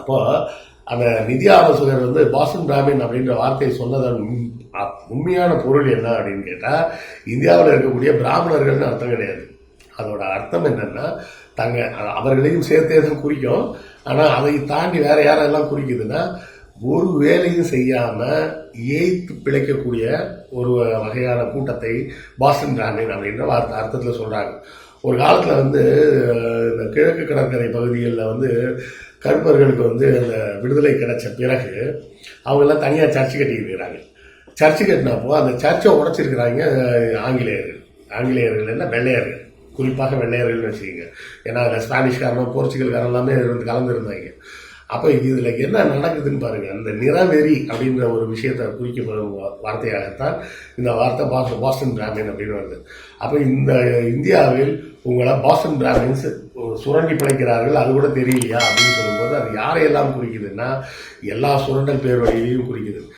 அப்போது அந்த நிதி ஆலோசகர் வந்து பாஸ்டன் பிராமின் அப்படின்ற வார்த்தையை சொன்னதன் உண்மையான பொருள் என்ன அப்படின்னு கேட்டால் இந்தியாவில் இருக்கக்கூடிய பிராமணர்கள்னு அர்த்தம் கிடையாது. அதோட அர்த்தம் என்னன்னா தங்க அவர்களையும் சேர்த்தே தான் குறிக்கும். ஆனால் அதை தாண்டி வேற யாரெல்லாம் குறிக்குதுன்னா ஒரு வேலையும் செய்யாம ஏய்த்து பிழைக்கக்கூடிய ஒரு வகையான கூட்டத்தை பாஸ்டன் பிராமின் அப்படின்ற வார்த்தை அர்த்தத்தில் சொல்கிறாங்க ஒரு காலத்தில் வந்து இந்த கிழக்கு கடற்கரை பகுதிகளில் வந்து கருப்பர்களுக்கு வந்து அந்த விடுதலை கிடைச்ச பிறகு அவங்கெல்லாம் தனியாக சர்ச்சு கட்டியிருக்கிறாங்க சர்ச்சு கட்டினப்போ அந்த சர்ச்சை உடைச்சிருக்கிறாங்க ஆங்கிலேயர்கள். ஆங்கிலேயர்கள் என்ன? வெள்ளையர்கள். குறிப்பாக வெள்ளையர்கள்னு வச்சுக்கோங்க. ஏன்னா அதில் ஸ்பானிஷ்காரனும் போர்ச்சுகல்காரன் எல்லாமே இருந்து கலந்துருந்தாங்க அப்போ இதில் என்ன நடக்குதுன்னு பாருங்கள் அந்த நிறவெறி அப்படின்ற ஒரு விஷயத்தை குறிக்கப்படும் வார்த்தையாகத்தான் இந்த வார்த்தை பாஸ் பாஸ்டன் பிராமின் அப்படின்னு வருது. அப்போ இந்த இந்தியாவில் உங்களை பாஸ்டன் பிராமின்ஸ் சுரண்டி பிழைக்கிறார்கள் அது கூட தெரியலையா அப்படின்னு சொல்லும்போது அது யாரையெல்லாம் குறிக்குதுன்னா எல்லா சுரண்டல் பேர் வழியிலையும் குறிக்குது.